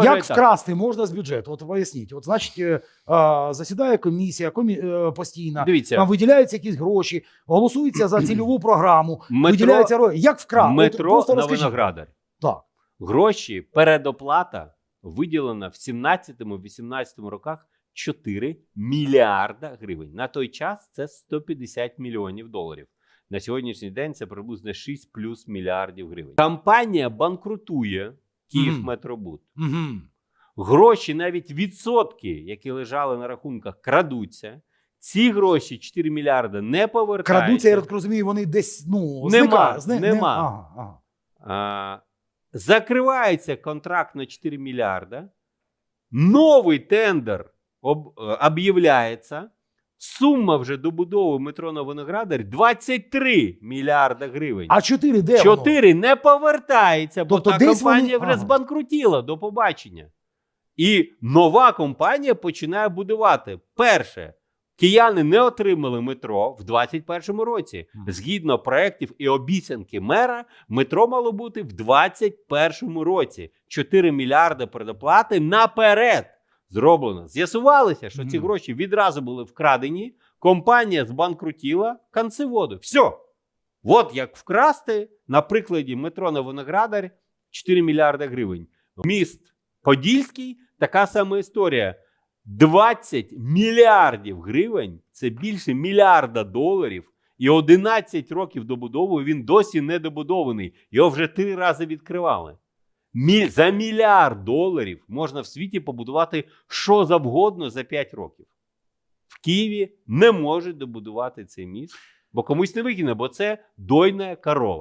Як вкрасти можна з бюджету? От поясніть. От, значить, е, засідає комісія комі... е, постійна, Дивіться, там виділяються якісь гроші, голосується за цільову програму, метро, виділяються ро- Як вкрасти? метро просто на виноградар. Так. Гроші, передоплата виділена в 17-18 роках 4 мільярда гривень. На той час це 150 мільйонів доларів. На сьогоднішній день це приблизно 6 плюс мільярдів гривень. Компанія банкрутує Київметробуд. Угу. Гроші, навіть відсотки, які лежали на рахунках, крадуться. Ці гроші 4 мільярди не повертаються. Крадуться, я так розумію, вони десь ну, Нема. Зни- нема. Ага, ага. А, закривається контракт на 4 мільярда. Новий тендер е, об'являється. Сума вже добудови метро на Виноградар 23 мільярда гривень. А чотири де воно? Не повертається, бо Тобто та компанія вони- вже ага. збанкрутіла до побачення. І нова компанія починає будувати. Перше, кияни не отримали метро в 2021 році. Згідно проєктів і обіцянки мера, метро мало бути в 2021 році. 4 мільярди предоплати наперед зроблено. З'ясувалося, що ці гроші відразу були вкрадені. Компанія збанкрутіла концеводу. Все. От як вкрасти на прикладі метро на Виноградар 4 мільярди гривень. Міст Подільський така сама історія. 20 мільярдів гривень це більше мільярда доларів. І 11 років добудови він досі не добудований. Його вже три рази відкривали. За мільярд доларів можна в світі побудувати що завгодно за 5 років. В Києві не можуть добудувати цей міст, бо комусь не вигідно, бо це дойна корова.